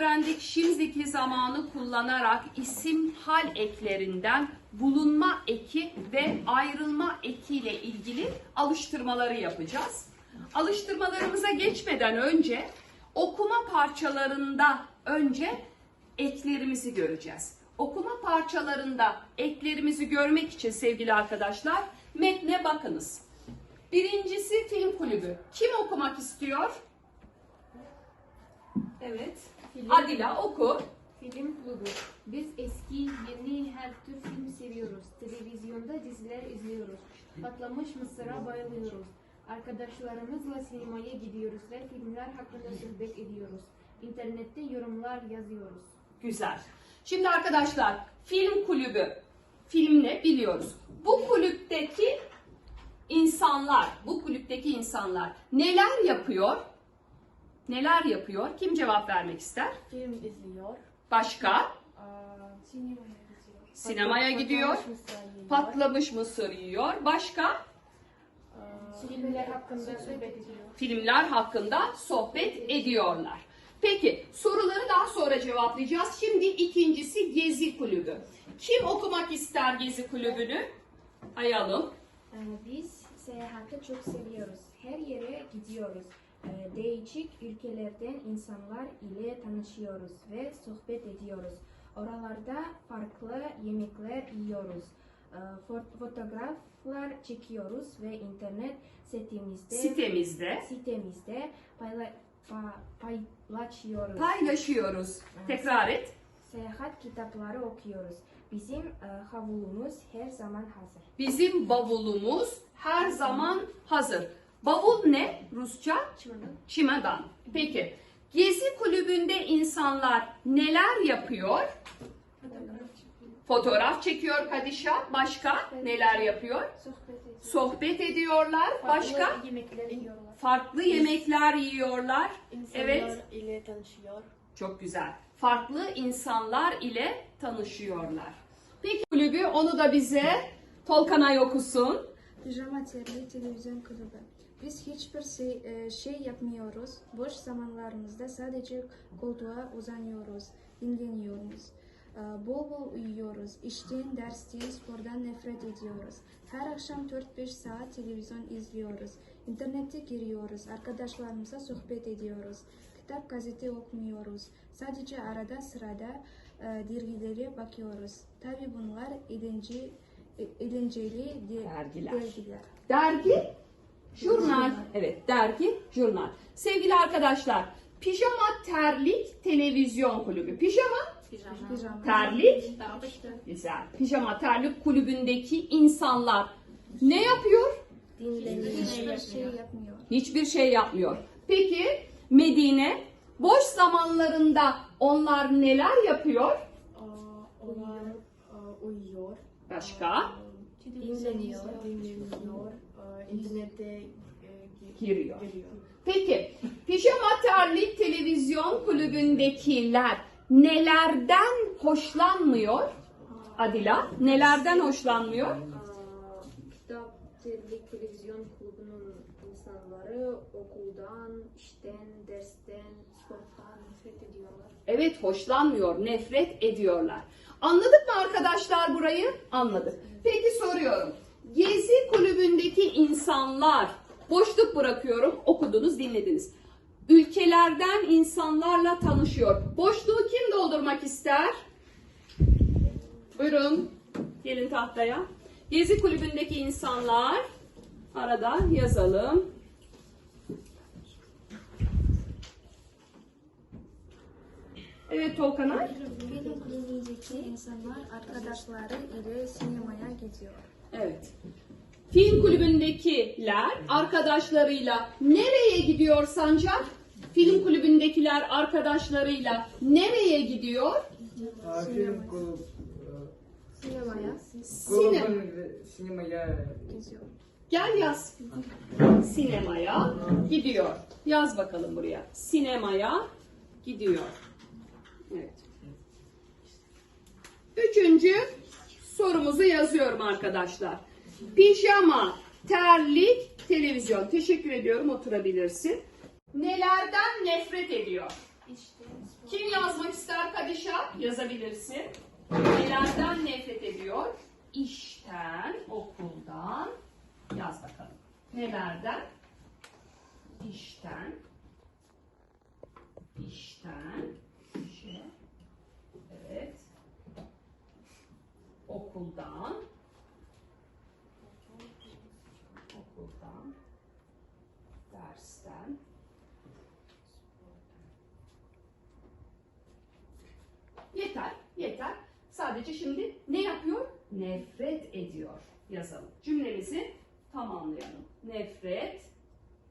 öğrendik. Şimdiki zamanı kullanarak isim hal eklerinden bulunma eki ve ayrılma eki ile ilgili alıştırmaları yapacağız. Alıştırmalarımıza geçmeden önce okuma parçalarında önce eklerimizi göreceğiz. Okuma parçalarında eklerimizi görmek için sevgili arkadaşlar metne bakınız. Birincisi film kulübü. Kim okumak istiyor? Evet. Adila oku. Film klubu. Biz eski, yeni her tür film seviyoruz. Televizyonda diziler izliyoruz. Patlamış Mısır'a bayılıyoruz. Arkadaşlarımızla sinemaya gidiyoruz ve filmler hakkında sohbet ediyoruz. İnternette yorumlar yazıyoruz. Güzel. Şimdi arkadaşlar film kulübü. Film ne biliyoruz. Bu kulüpteki insanlar, bu kulüpteki insanlar neler yapıyor? Neler yapıyor? Kim cevap vermek ister? Film izliyor. Başka? Sinemaya gidiyor. Sinemaya gidiyor. Patlamış mısır yiyor. Başka? Filmler hakkında sohbet ediyor. filmler hakkında sohbet ediyorlar. Peki soruları daha sonra cevaplayacağız. Şimdi ikincisi Gezi Kulübü. Kim okumak ister Gezi Kulübü'nü? Hayalım. Ee, Biz seyahati çok seviyoruz. Her yere gidiyoruz. Ee, Değişik ülkelerden insanlar ile tanışıyoruz ve sohbet ediyoruz. Oralarda farklı yemekler yiyoruz. Ee, fo- Fotoğraflar çekiyoruz ve internet sitemizde Sitemizde sitemizde payla- pa- paylaşıyoruz. paylaşıyoruz. Tekrar et. Seyahat kitapları okuyoruz. Bizim e, havlumuz her zaman hazır. Bizim bavulumuz her zaman hazır. Bavul ne? Rusça? Çimadan. Peki. Gezi kulübünde insanlar neler yapıyor? Fotoğraf çekiyor Kadişa. Başka neler yapıyor? Sohbet ediyorlar. Başka? Farklı yemekler yiyorlar. Farklı yemekler yiyorlar. İnsanlar Evet. ile tanışıyor. Çok güzel. Farklı insanlar ile tanışıyorlar. Peki kulübü onu da bize Tolkanay okusun. Pijama terli televizyon kulübü. Biz hiçbir şey, e, şey yapmıyoruz. Boş zamanlarımızda sadece koltuğa uzanıyoruz, dinleniyoruz. E, Bol bol uyuyoruz. İşten, dersten, spordan nefret ediyoruz. Her akşam 4-5 saat televizyon izliyoruz. İnternete giriyoruz. Arkadaşlarımıza sohbet ediyoruz. Kitap, gazete okumuyoruz. Sadece arada sırada e, dergilere bakıyoruz. Tabi bunlar eğlence, eğlenceli de- Dergiler. dergiler. Dergi, jurnal. Evet, dergi, jurnal. Sevgili arkadaşlar, pijama terlik televizyon kulübü. Pijama Pijama. terlik, güzel. Pijama terlik kulübündeki insanlar ne yapıyor? Hiçbir şey yapmıyor. Hiçbir şey yapmıyor. Peki Medine boş zamanlarında onlar neler yapıyor? Uyuyor, Başka? dinleniyor, dinleniyor, internette Giriyor. giriyor. Peki pijama terlik televizyon kulübündekiler nelerden hoşlanmıyor? Adila nelerden hoşlanmıyor? Kitap, terlik, televizyon kulübünün insanları okuldan, işten, dersten, sporttan nefret ediyorlar. Evet hoşlanmıyor, nefret ediyorlar. Anladık mı arkadaşlar burayı? Anladık. Peki soruyorum. Gezi kulübündeki insanlar, boşluk bırakıyorum, okudunuz, dinlediniz. Ülkelerden insanlarla tanışıyor. Boşluğu kim doldurmak ister? Buyurun, gelin tahtaya. Gezi kulübündeki insanlar, arada yazalım. Evet Tolkanay. Film kulübündeki insanlar arkadaşları ile sinemaya gidiyor. Evet. Film kulübündekiler arkadaşlarıyla nereye gidiyor Sancar? Film kulübündekiler arkadaşlarıyla nereye gidiyor? Film kulübü. Sinemaya. Sinemaya. Gidiyor. Gel yaz. Sinemaya gidiyor. Yaz bakalım buraya. Sinemaya gidiyor. Evet. Üçüncü sorumuzu yazıyorum arkadaşlar. Pijama, terlik, televizyon. Teşekkür ediyorum. Oturabilirsin. nelerden nefret ediyor? Kim yazmak ister Kadişa? Yazabilirsin. Nelerden nefret ediyor? İşten, okuldan. Yaz bakalım. Nelerden? İşten. İşten. İşe. Evet. Okuldan. Okuldan. Dersten. Yeter, yeter. Sadece şimdi ne yapıyor? Nefret ediyor. Yazalım. Cümlemizi tamamlayalım. Nefret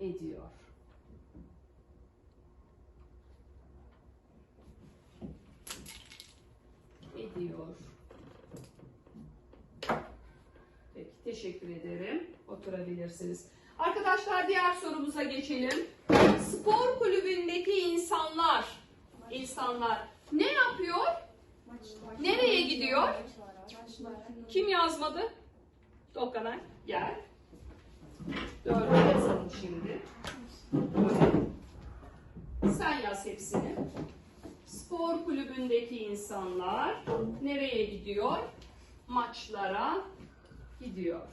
ediyor. Ediyor. Peki, teşekkür ederim. Oturabilirsiniz. Arkadaşlar diğer sorumuza geçelim. Spor kulübündeki insanlar, insanlar ne yapıyor? Nereye gidiyor? Kim yazmadı? Dokanay gel. Dördü yazalım şimdi. Sen yaz hepsini. Spor kulübündeki insanlar nereye gidiyor? Maçlara gidiyor.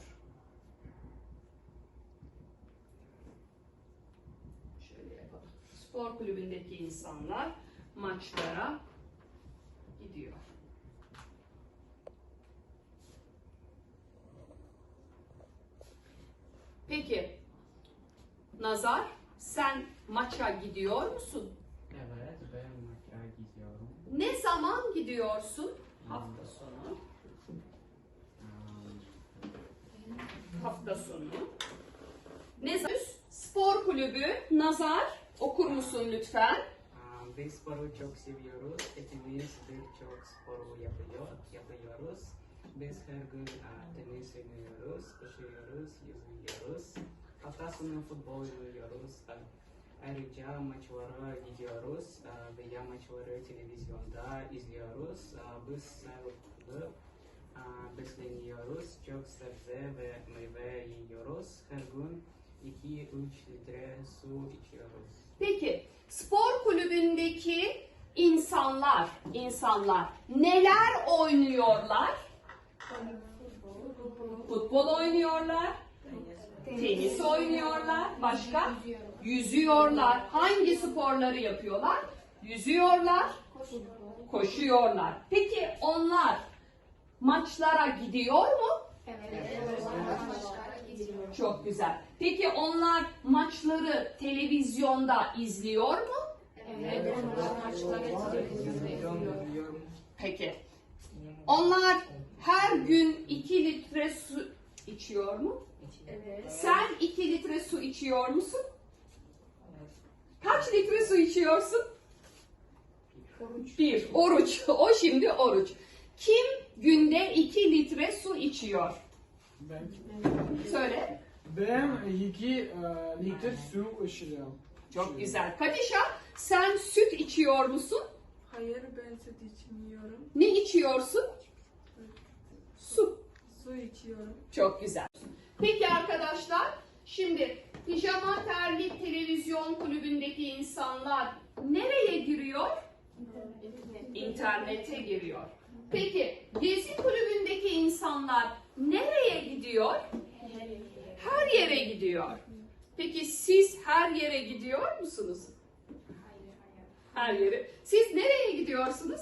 Şöyle yapalım. Spor kulübündeki insanlar maçlara gidiyor. Peki, Nazar, sen maça gidiyor musun? Evet, ben maça gidiyorum. Ne zaman gidiyorsun? Hafta sonu. Um, Hafta sonu. Ne zaman? Spor kulübü, Nazar, okur musun lütfen? biz sporu çok seviyoruz. İkimiz birçok sporu yapıyor, yapıyoruz. Biz her gün tenis oynuyoruz, koşuyoruz, yüzüyoruz. Hafta sonu futbol oynuyoruz. Ayrıca maçlara gidiyoruz veya maçları televizyonda izliyoruz. Biz sağlıklı besleniyoruz. Çok sebze ve meyve yiyoruz. Her gün 2-3 litre su içiyoruz. Peki, spor kulübündeki insanlar, insanlar neler oynuyorlar? Futbol oynuyorlar, tenis oynuyorlar, başka? Yüzüyorlar. Hangi sporları yapıyorlar? Yüzüyorlar, koşuyorlar. Peki onlar maçlara gidiyor mu? Çok güzel. Peki onlar maçları televizyonda izliyor mu? İzliyorum. Peki. Onlar her gün 2 litre su içiyor mu? Sen 2 litre su içiyor musun? Kaç litre su içiyorsun? Bir. Oruç. O şimdi oruç. Kim günde 2 litre su içiyor? Ben, Söyle. ben iki e, litre su içiyorum. Çok güzel. Kadişa sen süt içiyor musun? Hayır ben süt içmiyorum. Ne içiyorsun? Su. Su içiyorum. Çok güzel. Peki arkadaşlar, şimdi pijama terlik televizyon kulübündeki insanlar nereye giriyor? İnternete giriyor. Peki gezi kulübündeki insanlar nereye gidiyor? Her yere gidiyor. Peki siz her yere gidiyor musunuz? Her yere. Siz nereye gidiyorsunuz?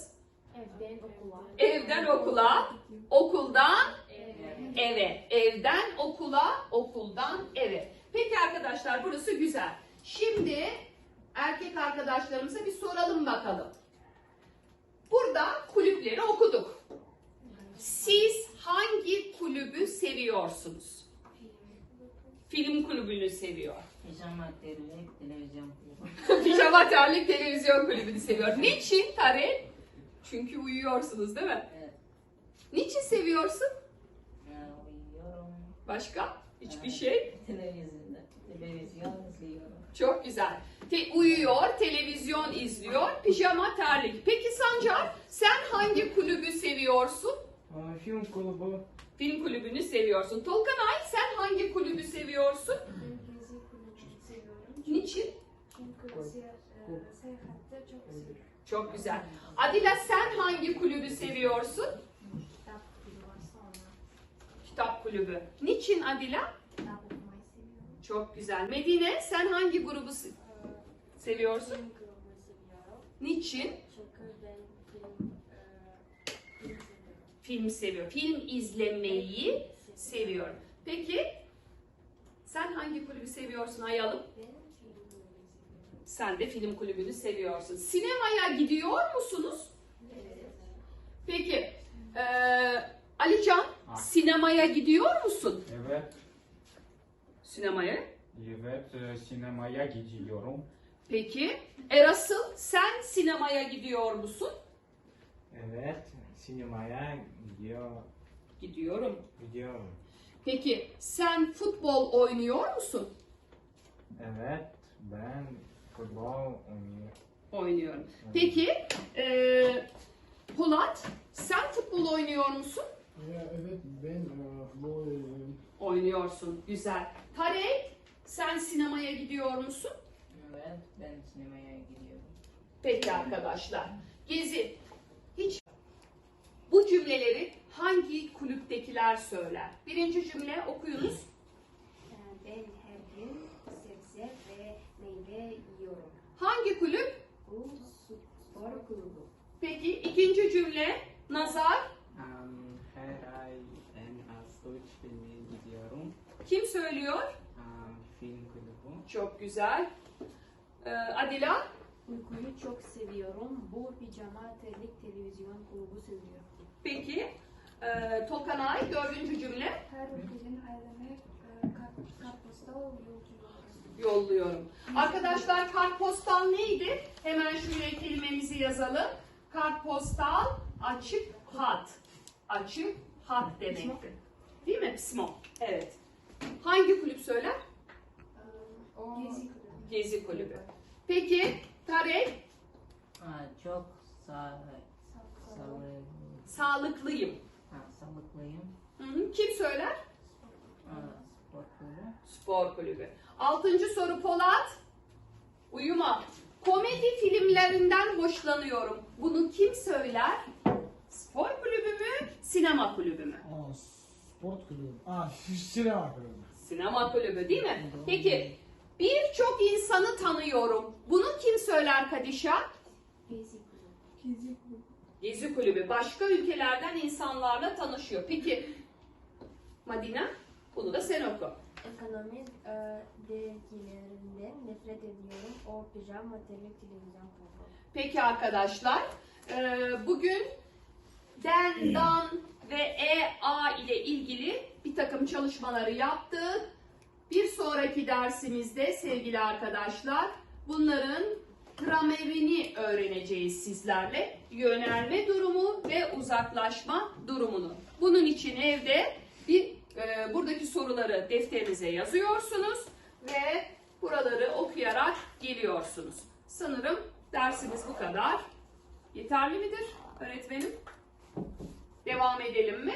Evden okula. Evden okula, okuldan eve, evden okula, okuldan eve. Peki arkadaşlar burası güzel. Şimdi erkek arkadaşlarımıza bir soralım bakalım. Burada kulüpleri okuduk. Siz hangi kulübü seviyorsunuz? Film kulübünü seviyor. Pijama terlik, televizyon kulübü. Pijama terlik televizyon kulübünü seviyor. Niçin Tarek? Çünkü uyuyorsunuz değil mi? Evet. Niçin seviyorsun? Ya, uyuyorum. Başka? Hiçbir şey. Televizyonda. Televizyon izliyorum. Çok güzel. Te- uyuyor, televizyon izliyor, pijama terlik. Peki Sancar, sen hangi kulübü seviyorsun? Film kulübü. Film kulübünü seviyorsun. Tolkanay, sen hangi kulübü seviyorsun? Gezi kulübünü seviyorum. Niçin? Çünkü se- e, seyahatte çok seviyorum. Çok güzel. Adila sen hangi kulübü seviyorsun? Kitap okumak sonra Kitap kulübü. Niçin Adila? kitap okumayı seviyorum. Çok güzel. Medine sen hangi grubu se- seviyorsun? Film grubu seviyorum. Niçin? Çünkü ben film, e, film seviyorum. Film seviyor. Film izlemeyi seviyorum. Peki sen hangi kulübü seviyorsun Ayalım? Sen de film kulübünü seviyorsun. Sinemaya gidiyor musunuz? Peki eee Alican sinemaya gidiyor musun? Evet, Sinemaya. evet e, sinemaya gidiyorum. Peki Erasıl sen sinemaya gidiyor musun? Evet, sinemaya gidiyor, Gidiyorum. gidiyorum. Peki sen futbol oynuyor musun? Evet, ben futbol oynuyorum. Oynuyorum. Peki eee Polat sen futbol oynuyor musun? Ya, evet ben e, futbol oynuyorum. Oynuyorsun. Güzel. Tarek sen sinemaya gidiyor musun? Evet, ben sinemaya gidiyorum. Peki arkadaşlar. Gezi. Bu cümleleri hangi kulüptekiler söyler? Birinci cümle okuyunuz. Ben her gün sebze ve meyve yiyorum. Hangi kulüp? Bu spor kulübü. Peki ikinci cümle Nazar. Um, her ay en az üç filme gidiyorum. Kim söylüyor? Um, film kulübü. Çok güzel. Ee, Adila. Uykuyu çok seviyorum. Bu pijama terlik televizyon kulübü seviyorum. Peki. Ee, Tokanay dördüncü cümle. Her ülkenin aileme e, kart- kartpostal yolluyoruz. Yolluyorum. Arkadaşlar kartpostal neydi? Hemen şuraya kelimemizi yazalım. Kartpostal açık hat. Açık hat demekti. Değil mi? Pismo. Evet. Hangi kulüp söyler? O Gezi kulübü. Gezi kulübü. Peki Tarek Ha, çok sağ, sağlık, sağlıklıyım. ha, sağlıklıyım. Hı hı. Kim söyler? Spor kulübü. Spor kulübü. Altıncı soru Polat. Uyuma. Komedi filmlerinden hoşlanıyorum. Bunu kim söyler? Spor kulübü mü? Sinema kulübü mü? Aa, sport kulübü. Aa, sinema kulübü. Sinema kulübü değil mi? Peki birçok insanı tanıyorum. Bunu kim söyler Kadişa? gezi kulübü. Gezi kulübü. Gezi kulübü. Başka ülkelerden insanlarla tanışıyor. Peki Madina bunu da sen oku. Ekonomi e, dergilerinden nefret ediyorum. O pijama terlik televizyon kulübü. Peki arkadaşlar, eee, bugün den, dan ve e, a ile ilgili bir takım çalışmaları yaptık. Bir sonraki dersimizde sevgili arkadaşlar, bunların gramerini öğreneceğiz sizlerle. Yönelme durumu ve uzaklaşma durumunu. Bunun için evde bir eee, buradaki soruları defterinize yazıyorsunuz ve buraları okuyarak geliyorsunuz. Sanırım dersimiz bu kadar. Yeterli midir öğretmenim? Devam edelim mi?